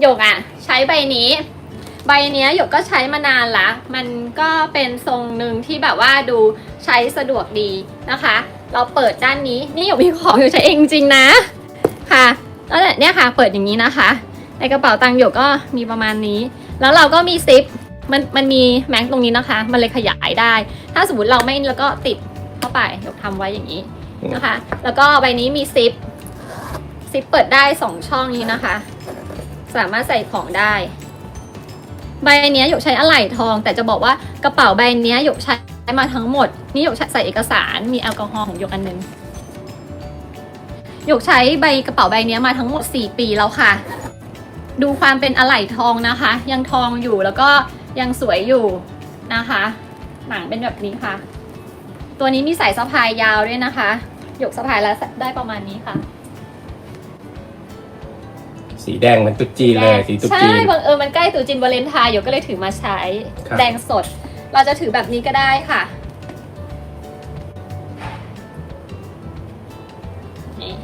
หยกอะ ใช้ใบนี้ ใบเนี้ยหยกก็ใช้มานานละมันก็เป็นทรงหนึ่งที่แบบว่าดูใช้สะดวกดีนะคะ เราเปิดด้านนี้นี่หยกมีของอยู่ใช้เองจริงนะค่ะแล้วเนี่ยค่ะเปิดอย่างนี้นะคะ ในกระเป๋าตังค์หยกก็มีประมาณนี้ แล้วเราก็มีซิปมันมันมีแม็กตรงนี้นะคะ มันเลยขยายได้ ถ้าสมมติเราไม่แล้วก็ติดเข้าไปหยกทำไว้อย่างนี้นะคะ แล้วก็ใบนี้มีซิปซิปเปิดได้สองช่องนี้นะคะ สามารถใส่ของได้ ใบนี้หยกใช้อะไหล่ทอง แต่จะบอกว่ากระเป๋าใบนี้หยกใช้มาทั้งหมด นี่หยกใส่เอกสารมีแอลกอฮอล์ของหยกอันหนึงหยกใช้ใบกระเป๋าใบนี้มาทั้งหมด 4 ปีแล้วค่ะ ดูความเป็นอะไหล่ทองนะคะ ยังทองอยู่แล้วก็ยังสวยอยู่นะคะ หนังเป็นแบบนี้ค่ะ ตัวนี้มีสายสะพายยาวด้วยนะคะ หยกสะพายแล้วได้ประมาณนี้ค่ะ สีแดงเหมันตุ๊ดจีนเลยสีตุ๊ดใช่จีน บังเอิญมันใกล้ตรุษจีนวาเลนไทน์หยกก็เลยถือมาใช้ ครับ แดงสด เราจะถือแบบนี้ก็ได้ค่ะนี่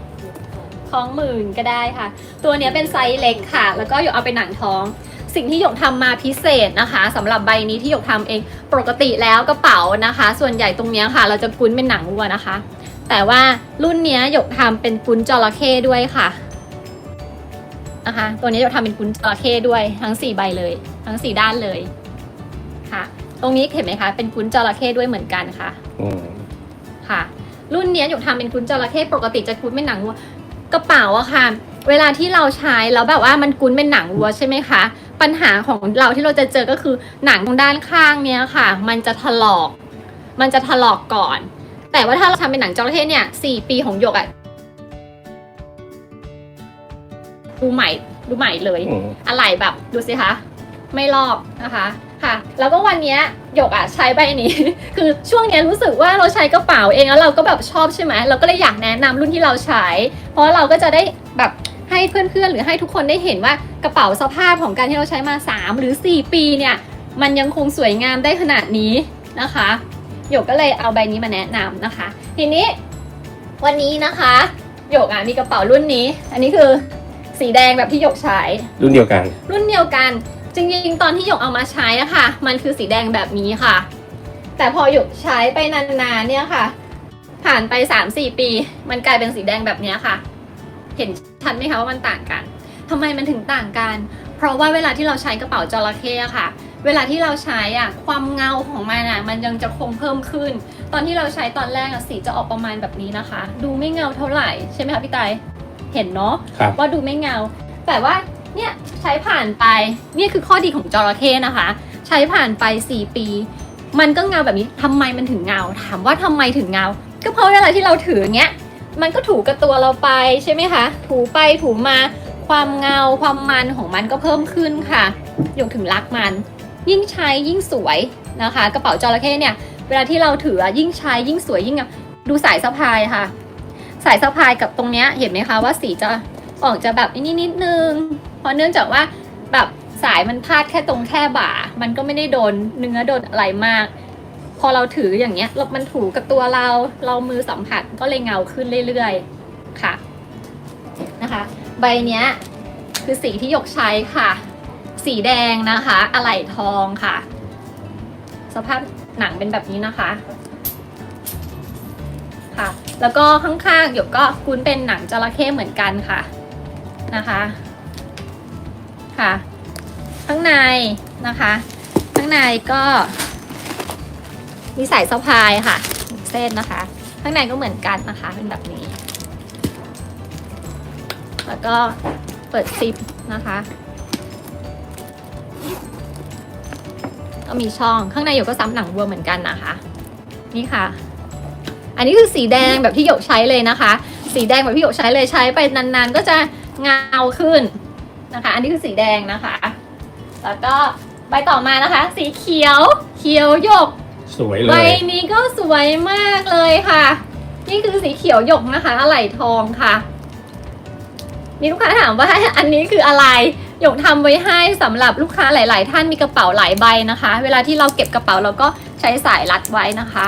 คล้องหมื่นก็ได้ค่ะ ตัวเนี้ยเป็นไซส์เล็กค่ะ แล้วก็หยกเอาไปหนังท้อง สิ่งที่หยกทำมาพิเศษนะคะสำหรับใบนี้ที่หยกทำเองปกติแล้วกระเป๋านะคะ ส่วนใหญ่ตรงเนี้ยค่ะ เราจะกุ้นเป็นหนังวัวนะคะ แต่ว่ารุ่นเนี้ยหยกทำเป็นกุ้นจระเข้ด้วยค่ะ นะคะ ตัวนี้เราทำเป็นกุ้นจระเข้ด้วยทั้ง 4 ใบเลย ทั้ง 4 ด้านเลยค่ะ ตรงนี้เห็นไหมคะ เป็นกุ้นจระเข้ด้วยเหมือนกันค่ะอืมค่ะ รุ่นเนี้ยหยกทำเป็นกุ้นจระเข้ปกติจะกุ้นเป็นหนังวัวกระเป๋าอะค่ะ เวลาที่เราใช้แล้วแบบว่ามันกุ้นเป็นหนังวัวใช่ไหมคะปัญหาของเราที่เราจะเจอก็คือหนังตรงด้านข้างเนี้ยค่ะ มันจะถลอก มันจะถลอกก่อน แต่ว่าถ้าเราทำเป็นหนังจระเข้เนี่ยสี่ปีของหยกอะ ดูใหม่ดูใหม่เลยอืมอะไรแบบดูสิคะ ไม่ลอกนะคะค่ะ แล้วก็วันเนี้ยหยกอะใช้ใบนี้ คือช่วงเนี้ยรู้สึกว่าเราใช้กระเป๋าเองแล้วเราก็แบบชอบใช่ไหมเราก็เลยอยากแนะนำรุ่นที่เราใช้ เพราะเราก็จะได้แบบให้เพื่อนๆ หรือให้ทุกคนได้เห็นว่ากระเป๋าสภาพของการที่เราใช้มา 3 หรือ 4 ปีเนี่ย มันยังคงสวยงามได้ขนาดนี้นะคะหยกก็เลยเอาใบนี้มาแนะนำนะคะ ทีนี้วันนี้นะคะหยกอะมีกระเป๋ารุ่นนี้ อันนี้คือ สีแดงแบบที่หยกใช้ รุ่นเดียวกัน รุ่นเดียวกัน จริงๆ ตอนที่หยกเอามาใช้อะค่ะมันคือสีแดงแบบนี้ค่ะ แต่พอหยกใช้ไปนานๆเนี่ยค่ะ ผ่านไป 3-4 ปี มันกลายเป็นสีแดงแบบเนี้ยค่ะ เห็นชัดไหมคะว่ามันต่างกันทำไมมันถึงต่างกัน เพราะว่าเวลาที่เราใช้กระเป๋าจระเข้อะค่ะ เวลาที่เราใช้อะความเงาของมันอะมันยังจะคงเพิ่มขึ้น ตอนที่เราใช้ตอนแรกอะสีจะออกประมาณแบบนี้นะคะ ดูไม่เงาเท่าไหร่ใช่ไหมคะพี่ไตาย เห็นเนาะครับว่าดูไม่เงา แต่ว่าเนี่ยใช้ผ่านไปนี่คือข้อดีของจระเข้นะคะ ใช้ผ่านไป 4 ปี มันก็เงาแบบนี้ทำไมมันถึงเงา ถามว่าทำไมถึงเงา ก็เพราะเวลาที่เราถืออย่างเงี้ยมันก็ถูกับตัวเราไปใช่ไหมคะ ถูไปถูมาความเงาความมันของมันก็เพิ่มขึ้นค่ะหยกถึงรักมัน ยิ่งใช้ยิ่งสวยนะคะ กระเป๋าจระเข้เนี่ย เวลาที่เราถืออะยิ่งใช้ยิ่งสวยยิ่งเงาดูสายสะพายค่ะ สายสะพายกับตรงเนี้ยเห็นไหมคะว่าสีจะออกจะแบบนี้นิดนึง เพราะเนื่องจากว่าแบบสายมันพาดแค่ตรงแค่บ่า มันก็ไม่ได้โดนเนื้อโดนอะไรมาก พอเราถืออย่างเงี้ยแล้วมันถูกับตัวเราเรามือสัมผัสก็เลยเงาขึ้นเรื่อยๆค่ะนะคะ ใบเนี้ยคือสีที่หยกใช้ค่ะ สีแดงนะคะ อะไหล่ทองค่ะ สภาพหนังเป็นแบบนี้นะคะค่ะ แล้วก็ข้างๆหยกก็คุ้นเป็นหนังจระเข้เหมือนกันค่ะนะคะค่ะ ข้างในนะคะ ข้างในก็มีสายสะพายค่ะเส้นนะคะ ข้างในก็เหมือนกันนะคะ เป็นแบบนี้ แล้วก็เปิดซิปนะคะก็มีช่องข้างในหยกก็ซ้ำหนังวัวเหมือนกันนะคะ นี่ค่ะ อันนี้คือสีแดงแบบที่หยกใช้เลยนะคะ สีแดงแบบที่หยกใช้เลยใช้ไปนานๆ ก็จะเงาขึ้นนะคะ อันนี้คือสีแดงนะคะ แล้วก็ใบต่อมานะคะ สีเขียว เขียวหยกสวยเลใบย นี้ก็สวยมากเลยค่ะ นี่คือสีเขียวหยกนะคะอะไหล่ทองค่ะ มีลูกค้าถามว่า อันนี้คืออะไร หยกทำไว้ให้สำหรับลูกค้าหลาย ๆ ท่านมีกระเป๋าหลายใบนะคะ เวลาที่เราเก็บกระเป๋าเราก็ใช้สายรัดไว้นะคะ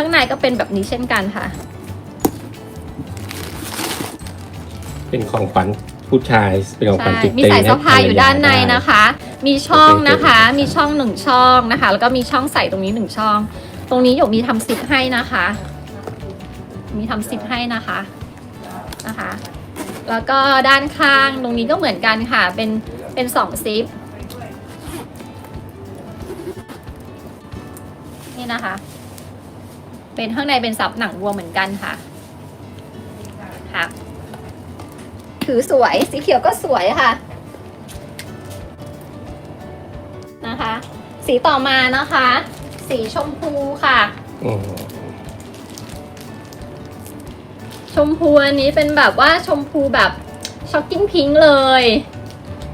ข้างในก็เป็นแบบนี้เช่นกันค่ะ เป็นของขวัญผู้ชายเป็นของขวัญใช่ติ๊กมีสายสะพายอยู่ด้านในนะคะ มีช่องนะคะ มีช่องหนึ่งช่องนะคะ แล้วก็มีช่องใส่ตรงนี้หนึ่งช่อง ตรงนี้หยกมีทำซิปให้นะคะ มีทำซิปให้นะคะนะคะ แล้วก็ด้านข้างตรงนี้ก็เหมือนกันค่ะ เป็นเป็นสองซิปนี่นะคะ เป็นข้างในเป็นซับหนังวัวเหมือนกันค่ะค่ะ ถือสวยสีเขียวก็สวยค่ะ นะคะ สีต่อมานะคะ สีชมพูค่ะชมพูอันนี้เป็นแบบว่าชมพูแบบช็อกกิ้งพิงเลย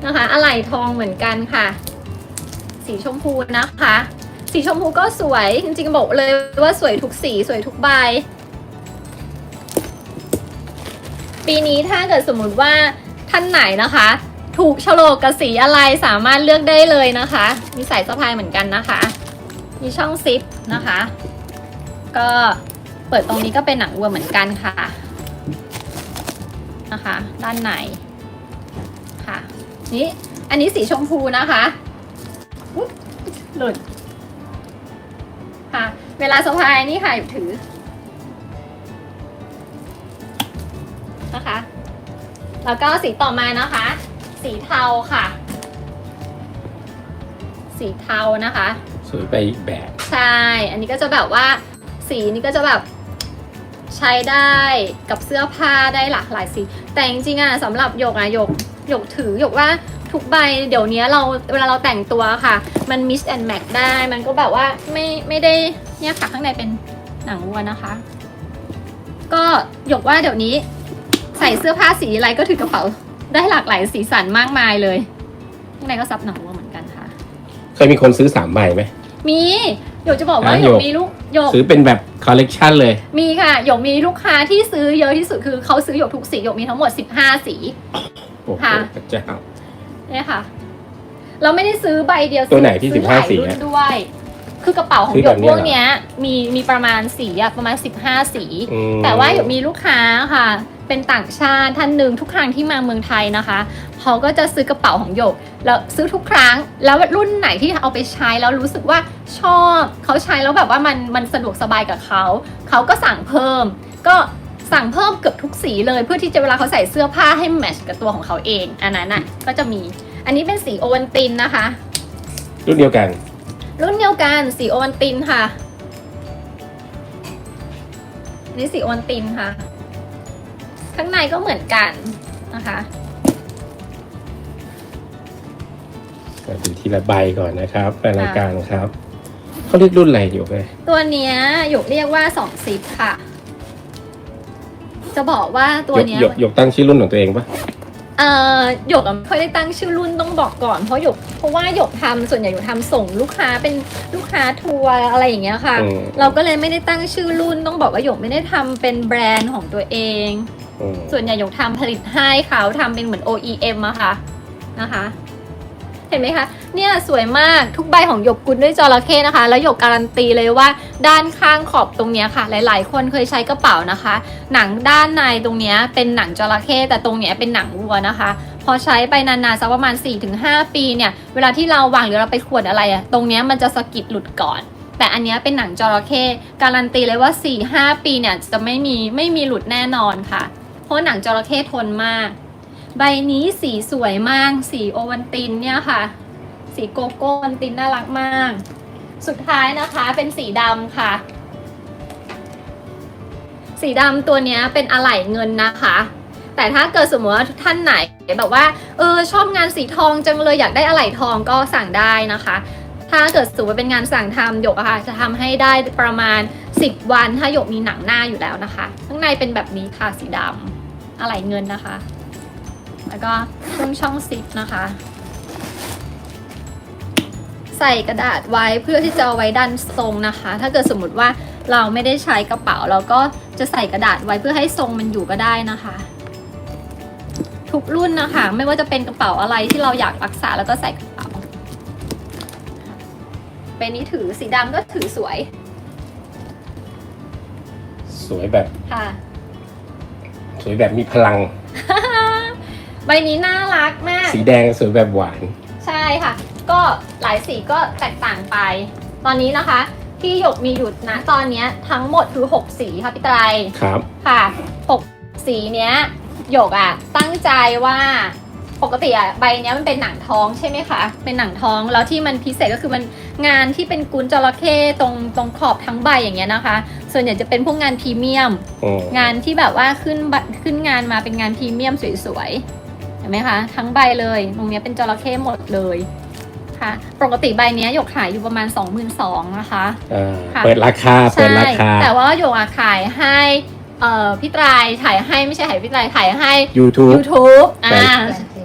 นะคะอะไหล่ทองเหมือนกันค่ะ สีชมพูนะคะ สีชมพูก็สวย จริงๆบอกเลยว่าสวยทุกสีสวยทุกใบ ปีนี้ถ้าเกิดสมมุติว่าท่านไหนนะคะ ถูกโฉลกกับสีอะไรสามารถเลือกได้เลยนะคะ มีสายสะพายเหมือนกันนะคะ มีช่องซิปนะคะ ก็เปิดตรงนี้ก็เป็นหนังวัวเหมือนกันค่ะนะคะ ด้านในค่ะนี่อันนี้สีชมพูนะคะหลุด ค่ะ เวลาสะพายนี่ค่ะถือ นะคะ แล้วก็สีต่อมานะคะ สีเทาค่ะ สีเทานะคะ สวยไปอีกแบบ ใช่ อันนี้ก็จะแบบว่า สีนี้ก็จะแบบใช้ได้กับเสื้อผ้าได้หลากหลายสี แต่จริงๆอะสำหรับหยกอะหยก หยกถือหยกว่าทุกใบเดี๋ยวนี้เราเวลาเราแต่งตัวค่ะ มัน mix and match ได้มันก็แบบว่าไม่ไม่ได้เนี่ยค่ะข้างในเป็นหนังวัวนะคะ ก็หยกว่าเดี๋ยวนี้ ใส่เสื้อผ้าสีอะไรก็ถือกระเป๋าได้หลากหลายสีสันมากมายเลยข้างในก็ซับหนังวัวเหมือนกันค่ะ เคยมีคนซื้อสามใบไหมมีหยกจะบอกว่าอะหยหยกกมีลูกหยกซื้อเป็นแบบคอลเลกชันเลย มีค่ะหยกมีลูกค้าที่ซื้อเยอะที่สุดคือเขาซื้อหยกทุกสีหยกมีทั้งหมด 15 สี โอ้โหค่ะ พระเจ้า เนี่ยค่ะ เราไม่ได้ซื้อใบเดียวตัวไหนที่ซื้อ15ลายสีรุ่นอะด้วย คือกระเป๋าของซื้อหยแบกบนี้พวกเหรอเนี้ย มีมีประมาณสีอะประมาณ15สี อืม แต่ว่าหยกมีลูกค้าค่ะ เป็นต่างชาติท่านหนึ่งทุกครั้งที่มาเมืองไทยนะคะเขาก็จะซื้อกระเป๋าของหยกแล้วซื้อทุกครั้ง แล้วรุ่นไหนที่เอาไปใช้แล้วรู้สึกว่าชอบเขาใช้แล้วแบบว่ามันมันสะดวกสบายกับเขาเขาก็สั่งเพิ่ม ก็ สั่งเพิ่มเกือบทุกสีเลยเพื่อที่จะเวลาเขาใส่เสื้อผ้าให้แมทชกับตัวของเขาเอง อันนั้นน่ะก็จะมี อันนี้เป็นสีโอวันตินนะคะ รุ่นเดียวกัน รุ่นเดียวกันสีโอวันตินค่ะอันนี่สีโอวันตินค่ะ ข้างในก็เหมือนกันนะคะก็ดูทีละใบก่อนนะครับแฟนรายการครับเขาเรียกรุ่นอะไรอยู่เลยตัวเนี้ยหยกเรียกว่าสองซิปค่ะ จะบอกว่าตัวหยกเนี้ยหยกหยกตั้งชื่อรุ่นของตัวเองปะเอ่อหยกอะไม่ค่อยได้ตั้งชื่อรุ่นต้องบอกก่อนเพราะหยกเพราะว่าหยกทำส่วนใหญ่หยกทำส่งลูกค้าเป็นลูกค้าทัวร์อะไรอย่างเงี้ยค่ะ อืมเราก็เลยไม่ได้ตั้งชื่อรุ่นต้องบอกว่าหยกไม่ได้ทำเป็นแบรนด์ของตัวเอง อืมส่วนใหญ่หยกทำผลิตให้เขาทำเป็นเหมือน OEM อะค่ะนะคะเห็นไหมคะ เนี่ยสวยมากทุกใบของหยกกุลด้วยจระเข้นะคะ แล้วหยกการันตีเลยว่าด้านข้างขอบตรงนี้ค่ะ หลาย ๆ คนเคยใช้กระเป๋านะคะ หนังด้านในตรงนี้เป็นหนังจระเข้แต่ตรงนี้เป็นหนังวัวนะคะ พอใช้ไปนานๆสักประมาณ 4-5 ปีเนี่ย เวลาที่เราวางหรือเราไปขวดอะไรอะตรงนี้มันจะสะกิดหลุดก่อนแต่อันนี้เป็นหนังจระเข้การันตีเลยว่า 4-5 ปีเนี่ยจะไม่มีไม่มีหลุดแน่นอนค่ะ เพราะหนังจระเข้ทนมาก ใบนี้สีสวยมาก สีโอวันตินเนี่ยค่ะ สีโกโก้วันตินน่ารักมาก สุดท้ายนะคะเป็นสีดำค่ะ สีดำตัวนี้เป็นอะไหล่เงินนะคะแต่ถ้าเกิดสมมติว่าท่านไหนแบบว่าเออชอบงานสีทองจังเลยอยากได้อะไหล่ทองก็สั่งได้นะคะ ถ้าเกิดสมมติเป็นงานสั่งทำหยกอะค่ะ จะทำให้ได้ประมาณ 10 วันถ้าหยกมีหนังหน้าอยู่แล้วนะคะ ข้างในเป็นแบบนี้ค่ะสีดำอะไหล่เงินนะคะ แล้วก็ช่วงช่องซิปนะคะ ใส่กระดาษไว้เพื่อที่จะเอาไว้ดันทรงนะคะ ถ้าเกิดสมมติว่าเราไม่ได้ใช้กระเป๋า เราก็จะใส่กระดาษไว้เพื่อให้ทรงมันอยู่ก็ได้นะคะ ทุกรุ่นนะคะ ไม่ว่าจะเป็นกระเป๋าอะไรที่เราอยากรักษาแล้วก็ใส่กระเป๋า เป็นนี้ถือสีดำก็ถือสวย สวยแบบค่ะ สวยแบบมีพลัง ใบนี้น่ารักมาก สีแดงสวยแบบหวาน ใช่ค่ะ ก็หลายสีก็แตกต่างไป ตอนนี้นะคะ ที่หยกมีอยู่นะตอนเนี้ยทั้งหมดคือ 6 สีค่ะพี่ไตรครับค่ะ 6 สีเนี้ยหยกอะตั้งใจว่าปกติอะใบเนี้ยมันเป็นหนังท้องใช่ไหมคะ เป็นหนังท้องแล้วที่มันพิเศษก็คือมันงานที่เป็นกุนจระเข้ตรงตรงขอบทั้งใบอย่างเงี้ยนะคะ ส่วนใหญ่จะเป็นพวกงานพรีเมียมอืมงานที่แบบว่าขึ้นบัตรขึ้นงานมาเป็นงานพรีเมียมสวยๆเห็นไหมคะทั้งใบเลย ตรงเนี้ยเป็นจระเข้หมดเลยค่ะ ปกติใบเนี้ยหยกขายอยู่ประมาณ 22,000นะคะอ่าค่ะเปิดราคาเปิดราคา แต่ว่าหยกอะขายให้เอ่อพี่ตรายถ่ายให้ไม่ใช่ขายพี่ตรายถ่ายให้ YouTube YouTube อ่า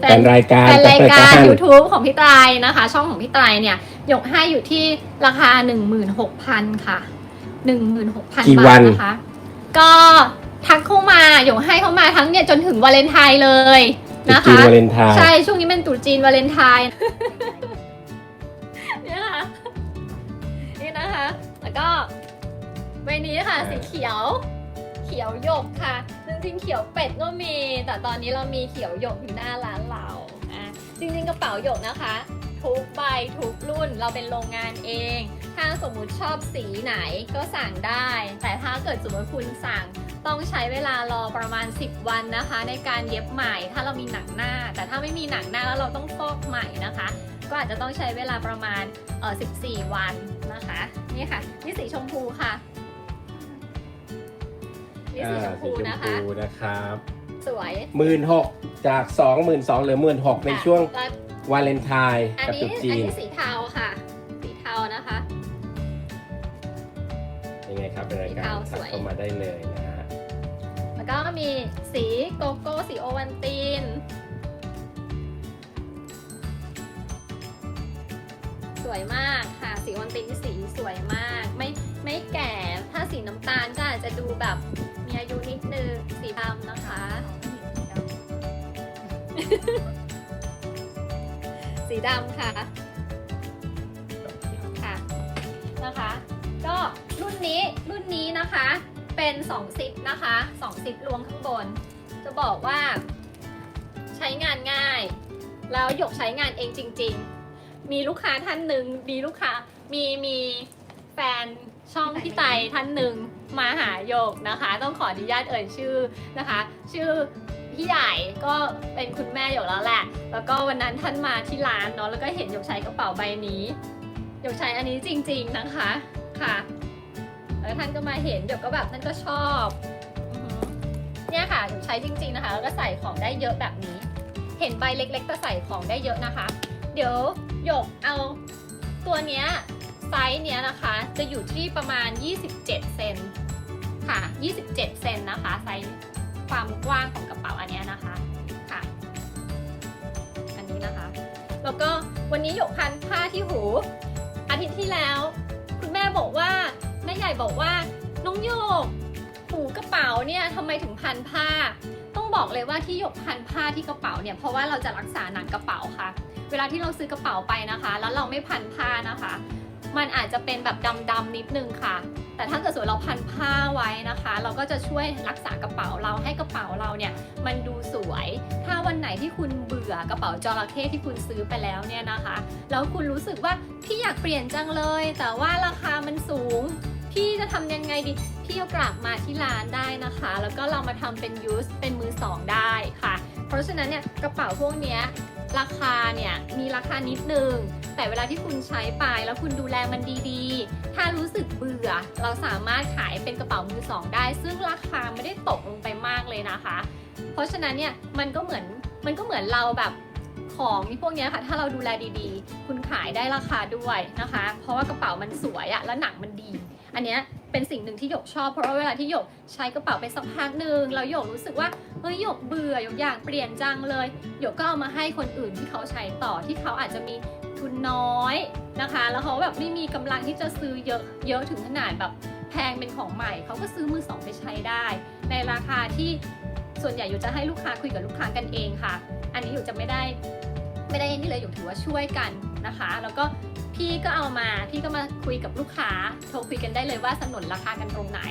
แฟนรายการแฟนรายการแฟน YouTube ของพี่ตรายนะคะ ช่องของพี่ตรายเนี่ยหยกให้อยู่ที่ราคา 16,000 ค่ะ 16,000กี่บาวัทนนะคะ ก็ทักเข้ามาหยกให้เข้ามาทั้งเนี่ยจนถึงวาเลนไทน์เลย จุดนะจีนคะวาเลนไทน์ใช่ช่วงนี้เป็นตรุษจีนวาเลนไทน์เนี่ยค่ะนี่นะคะ แล้วก็ใบนี้ค่ะสีเขียว เขียวหยกค่ะจริงๆเขียวเป็ดก็มี แต่ตอนนี้เรามีเขียวหยกอยู่หน้าร้านเราอะจริงๆกระเป๋าหยกนะคะ ทุกใบทุกรุ่นเราเป็นโรงงานเอง ถ้าสมมุติชอบสีไหนก็สั่งได้ แต่ถ้าเกิดสมมติคุณสั่งต้องใช้เวลารอประมาณ 10 วันนะคะ ในการเย็บใหม่ ถ้าเรามีหนังหน้า แต่ถ้าไม่มีหนังหน้าแล้วเราต้องฟอกใหม่นะคะ ก็อาจจะต้องใช้เวลาประมาณเออ14 วันนะคะนี่ค่ะนี่สีชมพูค่ะนี่สีชมพูนะคะสีชมพูนะครับ สวยหมื่นหกจากสองหมื่นสองเหลือหมื่นหกในช่วงแล้ ววาเลนไทน์อันกับนี้ตรุษอัจีนนนี้สีเทาค่ะ สีเทานะคะ ยังไงครับเป็นรายการสีเทาทักสวยเข้ามาได้เลยนะฮะ แล้วก็มีสีโกโก้สีโอวันติน สวยมากค่ะสีโอวันตินนี่สีสวยมาก ไม่ไม่แก่ถ้าสีน้ำตาลก็อาจจะดูแบบมีอายุนิดนึงสีดำนะคะสีดำีดำค่ะ ค่ะ นะคะ ก็รุ่นนี้รุ่นนี้นะคะ เป็น2ซิปนะคะ2ซิปรวมข้างบน จะบอกว่า ใช้งานง่าย แล้วหยกใช้งานเองจริง ๆ มีลูกค้าท่านหนึ่งมีลูกค้ามีมีแฟนช่องพี่ไตท่านหนึ่งมาหาหยกนะคะ ต้องขออนุญาตเอ่ยชื่อนะคะ ชื่อ พี่ใหญ่ก็เป็นคุณแม่หยกแล้วแหละ แล้วก็วันนั้นท่านมาที่ร้านเนาะแล้วก็เห็นหยกใช้กระเป๋าใบนี้หยกใช้อันนี้จริง ๆนะคะค่ะ แล้วท่านก็มาเห็นหยกก็แบบท่านก็ชอบเนี่ยค่ะหยกใช้จริง ๆนะคะ แล้วก็ใส่ของได้เยอะแบบนี้ เห็นใบเล็ก ๆ แต่ใส่ของได้เยอะนะคะ เดี๋ยวหยกเอาตัวเนี้ยไซส์เนี้ยนะคะจะอยู่ที่ประมาณ 27 เซนค่ะ 27 เซนนะคะไซส์ ความกว้างของกระเป๋าอันนี้นะคะค่ะ อันนี้นะคะ แล้วก็วันนี้หยกพันผ้าที่หู อาทิตย์ที่แล้ว คุณแม่บอกว่าแม่ใหญ่บอกว่าน้องโยก หูกระเป๋าเนี่ยทำไมถึงพันผ้า ต้องบอกเลยว่าที่หยกพันผ้าที่กระเป๋าเนี่ยเพราะว่าเราจะรักษาหนังกระเป๋าค่ะ เวลาที่เราซื้อกระเป๋าไปนะคะ แล้วเราไม่พันผ้านะคะ มันอาจจะเป็นแบบดำๆนิดนึงค่ะ แต่ถ้าเกิดสมมติเราพันผ้าไว้นะคะ เราก็จะช่วยรักษากระเป๋าเราให้กระเป๋าเราเนี่ยมันดูสวย ถ้าวันไหนที่คุณเบื่อกระเป๋าจระเข้ที่คุณซื้อไปแล้วเนี่ยนะคะ แล้วคุณรู้สึกว่าพี่อยากเปลี่ยนจังเลย แต่ว่าราคามันสูง พี่จะทำยังไงดีพี่ก็กลับมาที่ร้านได้นะคะ แล้วก็เรามาทำเป็นยูสเป็นมือสองได้ค่ะ เพราะฉะนั้นเนี่ยกระเป๋าพวกเนี้ย ราคาเนี่ยมีราคานิดนึง แต่เวลาที่คุณใช้ไปแล้วคุณดูแลมันดีๆ ถ้ารู้สึกเบื่อ เราสามารถขายเป็นกระเป๋ามือสองได้ ซึ่งราคาไม่ได้ตกลงไปมากเลยนะคะ เพราะฉะนั้นเนี่ยมันก็เหมือนมันก็เหมือนเราแบบของพวกนี้ค่ะ ถ้าเราดูแลดีๆ คุณขายได้ราคาด้วยนะคะ เพราะว่ากระเป๋ามันสวยอะแล้วหนังมันดี อันเนี้ย เป็นสิ่งหนึ่งที่หยกชอบ เพราะว่าเวลาที่หยกใช้กระเป๋าไปสักพักหนึ่งแล้วหยกรู้สึกว่าเฮ้ยหยกเบื่อหยกอยากเปลี่ยนจังเลยหยกก็เอามาให้คนอื่นที่เขาใช้ต่อที่เขาอาจจะมีทุนน้อยนะคะ แล้วเขาแบบไม่มีกำลังที่จะซื้อเยอะเยอะถึงขนาดแบบแพงเป็นของใหม่ เขาก็ซื้อมือสองไปใช้ได้ ในราคาที่ส่วนใหญ่อยู่จะให้ลูกค้าคุยกับลูกค้ากันเองค่ะ อันนี้อยู่จะไม่ได้ไม่ได้นี่เลยอยู่ถือว่าช่วยกัน นะคะ แล้วก็พี่ก็เอามาพี่ก็มาคุยกับลูกค้าโทรคุยกันได้เลยว่าสนุนราคากันตรงไหน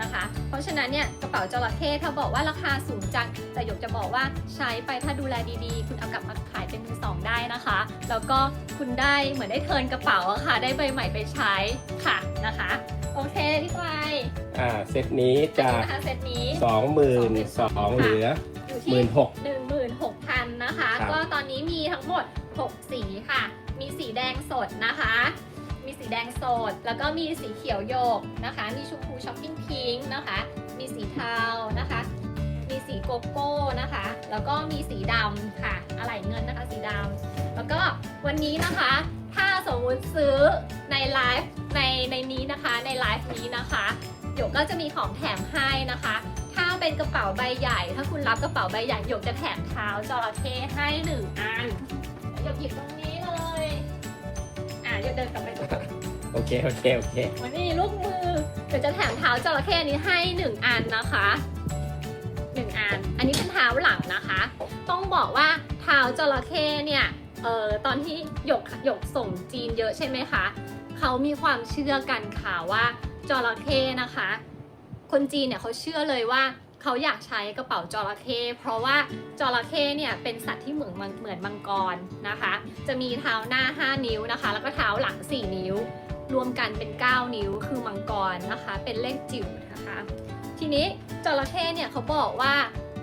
นะคะ เพราะฉะนั้นเนี่ยกระเป๋าจระเข้ถ้าบอกว่าราคาสูงจังแต่หยกจะบอกว่าใช้ไปถ้าดูแลดีๆ คุณเอากลับมาขายเป็นมือสองได้นะคะ แล้วก็คุณได้เหมือนได้เทิร์นกระเป๋าอะค่ะ ได้ใบใหม่ไปใช้ค่ะนะคะ โอเคพี่ไกลอ่าเซตนี้อันจากนี้นะคะเซตนี้สองหมื่นสองเหลืออยู่หที่มื่นหก16,000นะคะครับก็ตอนนี้มีทั้งหมด6สีค่ะ มีสีแดงสดนะคะ มีสีแดงสด แล้วก็มีสีเขียวโยกนะคะ มีชมพูช็อปปิ้งพิงค์นะคะ มีสีเทานะคะ มีสีโกโก้นะคะ แล้วก็มีสีดำค่ะ อะไหล่เงินนะคะ สีดำแล้วก็วันนี้นะคะ ถ้าสมมุติซื้อในไลฟ์ในในนี้นะคะ ในไลฟ์นี้นะคะหยกก็จะมีของแถมให้นะคะ ถ้าเป็นกระเป๋าใบใหญ่ ถ้าคุณรับกระเป๋าใบใหญ่หยกจะแถมเท้าจระเข้ให้หนึ่งอันหยกหยิบตรงนี้ เลยอะหยกเดินกลับไปตรงนี้โอเค โอเค โอเค วันนี้ลูกมือ เดี๋ยวจะแถมเท้าจระเข้นี้ให้หนึ่งอันนะคะหนึ่งอัน อันนี้เป็นเท้าหลังนะคะ ต้องบอกว่าเท้าจระเข้เนี่ยเอ่อตอนที่หยกหยกส่งจีนเยอะใช่ไหมคะ เขามีความเชื่อกันค่ะว่าจระเข้นะคะ คนจีนเนี่ยเขาเชื่อเลยว่า เขาอยากใช้กระเป๋าจระเข้เพราะว่าจระเข้เนี่ยเป็นสัตว์ที่เหมือนเหมือนมังกรนะคะ จะมีเท้าหน้า 5 นิ้วนะคะ แล้วก็เท้าหลัง 4 นิ้ว รวมกันเป็น 9 นิ้วคือมังกรนะคะ เป็นเลขจิ๋วนะคะ ทีนี้จระเข้เนี่ยเขาบอกว่า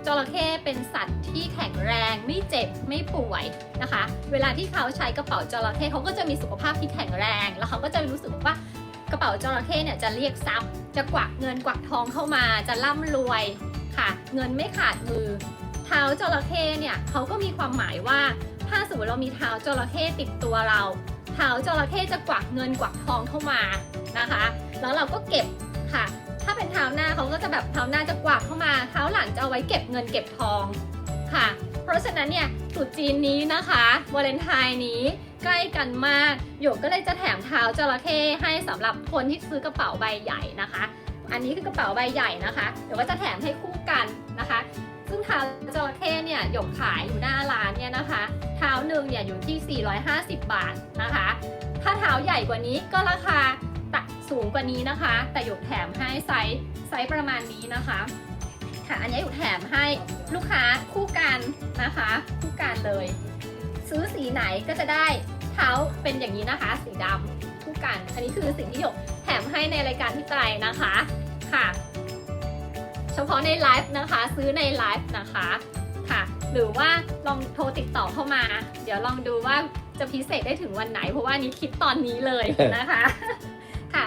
จระเข้เป็นสัตว์ที่แข็งแรงไม่เจ็บไม่ป่วยนะคะ เวลาที่เขาใช้กระเป๋าจระเข้เขาก็จะมีสุขภาพที่แข็งแรง แล้วเขาก็จะรู้สึกว่ากระเป๋าจระเข้เนี่ยจะเรียกทรัพย์ จะกวักเงินกวักทองเข้ามาจะร่ำรวย ค่ะ เงินไม่ขาดมือ เท้าจระเข้เนี่ยเขาก็มีความหมายว่า ถ้าสมมติเรามีเท้าจระเข้ติดตัวเรา เท้าจระเข้จะกวักเงินกวักทองเข้ามานะคะ แล้วเราก็เก็บค่ะ ถ้าเป็นเท้าหน้าเขาก็จะแบบเท้าหน้าจะกวักเข้ามา เท้าหลังจะเอาไว้เก็บเงินเก็บทองค่ะ เพราะฉะนั้นเนี่ยตรุษจีนนี้นะคะวาเลนไทน์นี้ใกล้กันมาก หยกก็เลยจะแถมเท้าจระเข้ให้สำหรับคนที่ซื้อกระเป๋าใบใหญ่นะคะ อันนี้คือกระเป๋าใบใหญ่นะคะ เดี๋ยวก็จะแถมให้คู่กันนะคะ ซึ่งเท้าจระเข้เนี่ยหยกขายอยู่หน้าร้านเนี่ยนะคะ เท้าหนึ่งเนี่ยอยู่ที่ 450 บาทนะคะ ถ้าเท้าใหญ่กว่านี้ก็ราคาตสูงกว่านี้นะคะ แต่หยกแถมให้ไซส์ไซส์ประมาณนี้นะคะค่ะอันนี้หยกแถมให้ลูกค้าคู่กันนะคะ คู่กันเลย ซื้อสีไหนก็จะได้เท้าเป็นอย่างนี้นะคะ สีดำคู่กัน อันนี้คือสิ่งที่หยกแถมให้ในรายการที่ไกลนะคะ ค่ะ เฉพาะในไลฟ์นะคะ ซื้อในไลฟ์นะคะค่ะ หรือว่าลองโทรติดต่อเข้ามา เดี๋ยวลองดูว่าจะพิเศษได้ถึงวันไหน เพราะว่านี้คิดตอนนี้เลยนะคะ ค่ะ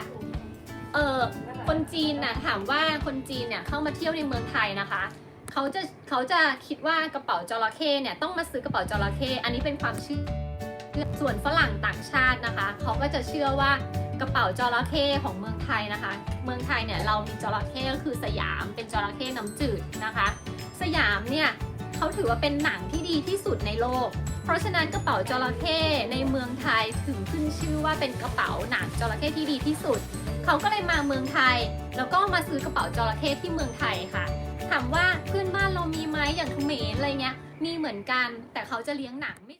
เออคนจีนน่ะถามว่าคนจีนเนี่ยเข้ามาเที่ยวในเมืองไทยนะคะเขาจะเขาจะคิดว่ากระเป๋าจระเข้เนี่ยต้องมาซื้อกระเป๋าจระเข้อันนี้เป็นความเชื่อส่วนฝรั่งต่างชาตินะคะเขาก็จะเชื่อว่า กระเป๋าจระเข้ของเมืองไทยนะคะ เมืองไทยเนี่ยเรามีจระเข้ก็คือสยามเป็นจระเข้น้ำจืดนะคะ สยามเนี่ยเขาถือว่าเป็นหนังที่ดีที่สุดในโลก เพราะฉะนั้นกระเป๋าจระเข้ในเมืองไทยถึงขึ้นชื่อว่าเป็นกระเป๋าหนังจระเข้ที่ดีที่สุด เขาก็เลยมาเมืองไทย แล้วก็มาซื้อกระเป๋าจระเข้ที่เมืองไทยค่ะ ถามว่าเพื่อนบ้านเรามีไหมอย่างเขมรอะไรเงี้ย มีเหมือนกันแต่เขาจะเลี้ยงหนังไม่